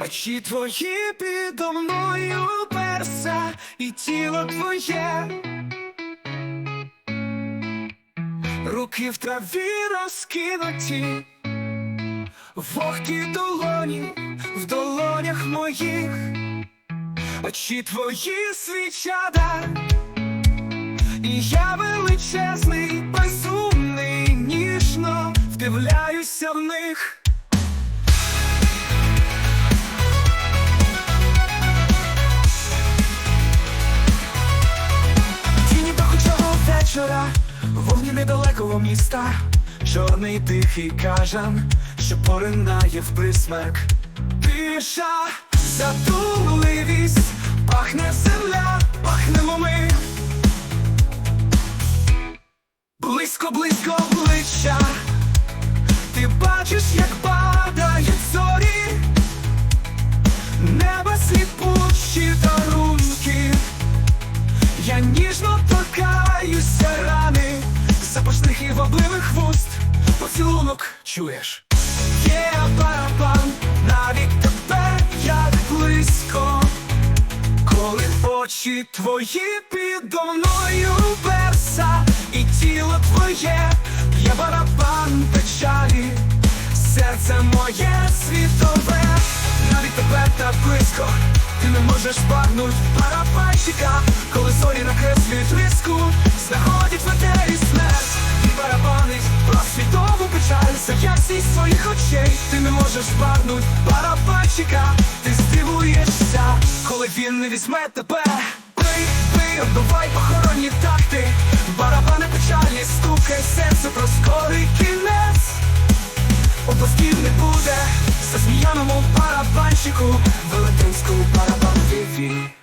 Очі твої підо мною перса, і тіло твоє. Руки в траві розкинуті, вогкі долоні в долонях моїх, очі твої свічада, і я величезний, безумний, ніжно вдивляюся в них. Вечора, вогні недалекого міста, чорний тихий кажан, що поринає в присмерк. Тиша, задумливість, пахне земля, пахнемо ми. Близько, близько обличчя, ти бачиш, як падають зорі, неба сліпучі дарунки. Я ніжно і вабливих вуст. Поцілунок чуєш? Є барабан, навіть тепер як близько. Коли очі твої підо мною перса І тіло твоє є барабан печалі. Серце моє світове Навіть тепер так близько. Ти не можеш багнуть барабанщика Коли зорі накреслюють риску як всіх своїх очей, ти не можеш збагнуть барабанщика ти здивуєшся, коли він не візьме тебе. Бий, бий, обдувай похоронні такти, барабани печальні, стукай серце про скорий кінець. Обласків не буде засміяному барабанщику, велетенську барабан віві.